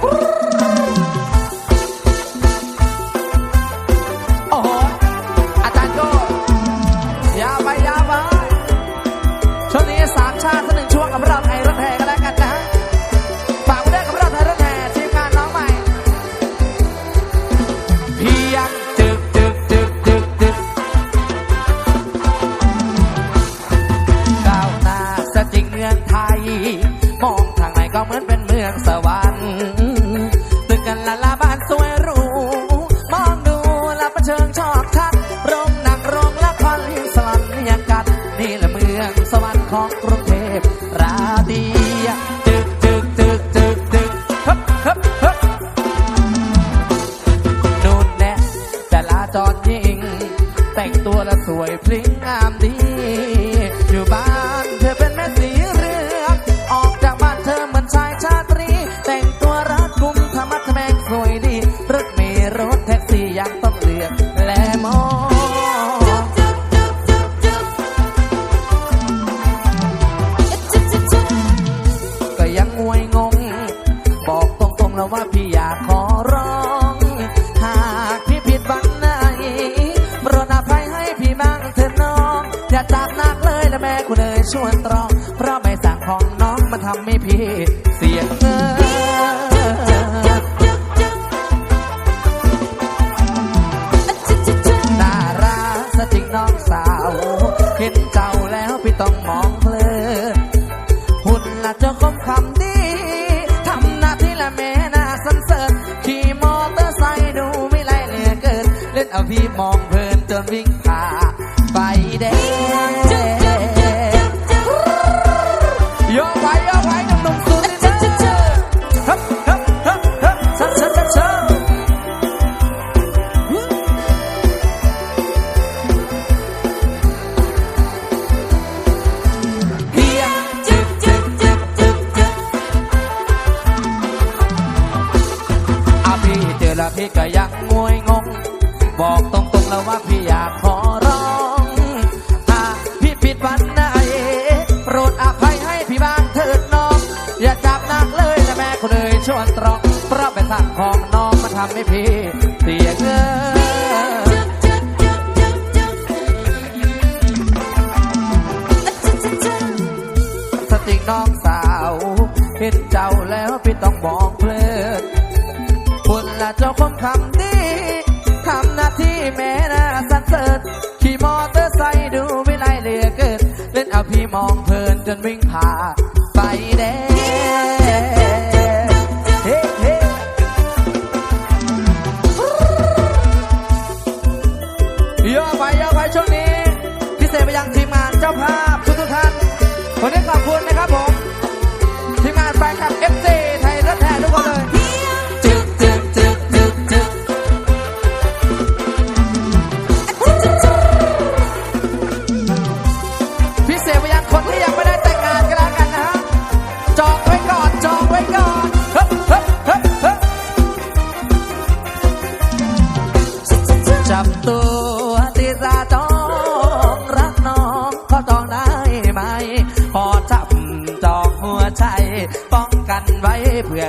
Brrr. ของกรุงเทพราดีตึกตึกตึกตึกตึกฮับฮับฮับนูนแนแต่ลาจอดยิง แต่งตัวและสวยพลิ้งงามดี อยู่บ้าน จากนักเลยและแม่คุณเอยชวนตรอง เพราะไม่สั่งของน้องมาทำให้พี่เสียเงินน่ารักสะจริงน้องสาว เห็นใจ ของน้องมาทำให้พี่เสียเงินสติงน้องสาวเห็นเจ้าแล้วพี่ต้องมองเพลิดคนละเจ้าคองคำนี้ทำหน้าที่แม่น่าสันเสริญขี่มอเตอร์ไซค์ดูไม่ไล่เรือเกิน เล่นเอาพี่มองเพลินจนวิ่งผ่าไฟแดง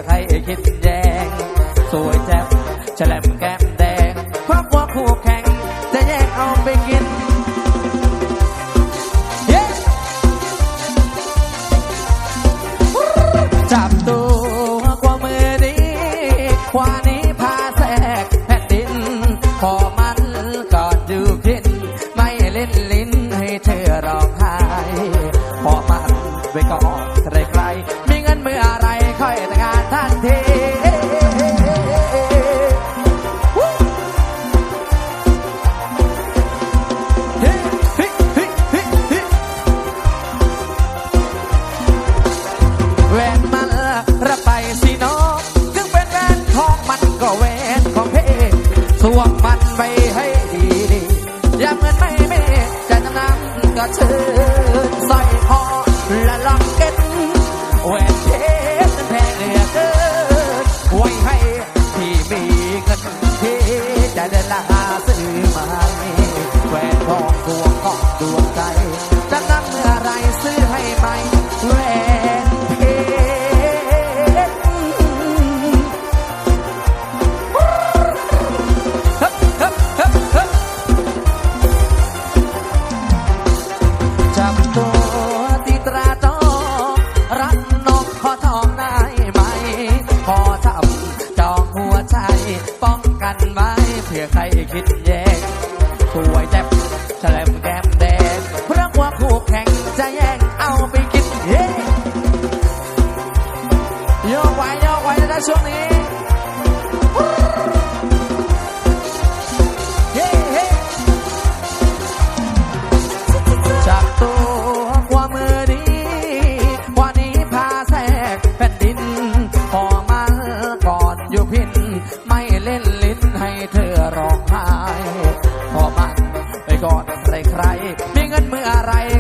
ใครคิดแยงสวยแจ๊บฉลมแก้มแดงเพราะว่าคู่แข่งจะแย่งเอาไปกินจับตัวกว่ามือนี้ควานี้พาแทรกแผ่นดิน พอมันกอดอยู่กิน ซื้อมาแหวนทองดวงก็ดวงใจ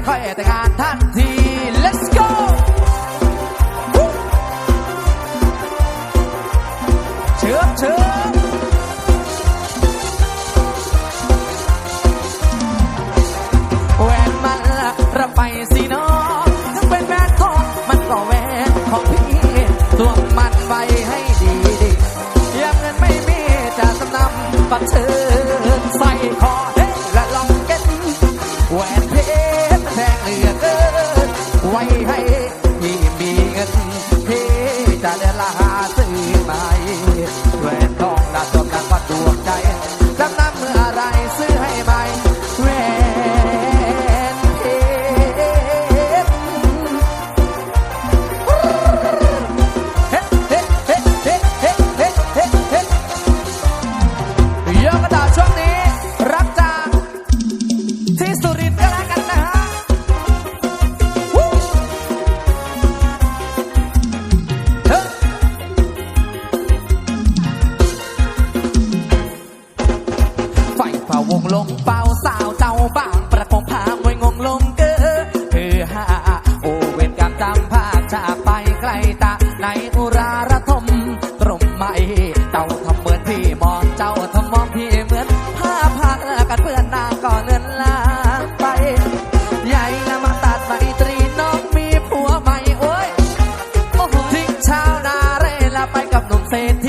ค่อยแต่งงานทันที ลงเป่าสาวเจ้าบ้างประคองพาไว้งงลงเกอเออฮาโอเวนกรรมำาภาคจาไปไกลตาในอุราระทมตรมไม่เจ้าทำเหมือนพี่มองเจ้าทำมองพี่เหมือนผ้าพักกันเพื่อนนางก่อนเงินลาไป ใหญ่นะมาตัดใบตรีน้องมีผัวใหม่โอ้ยทิ้งชาวนาเร่ละไปกับหนุ่มเศรษฐี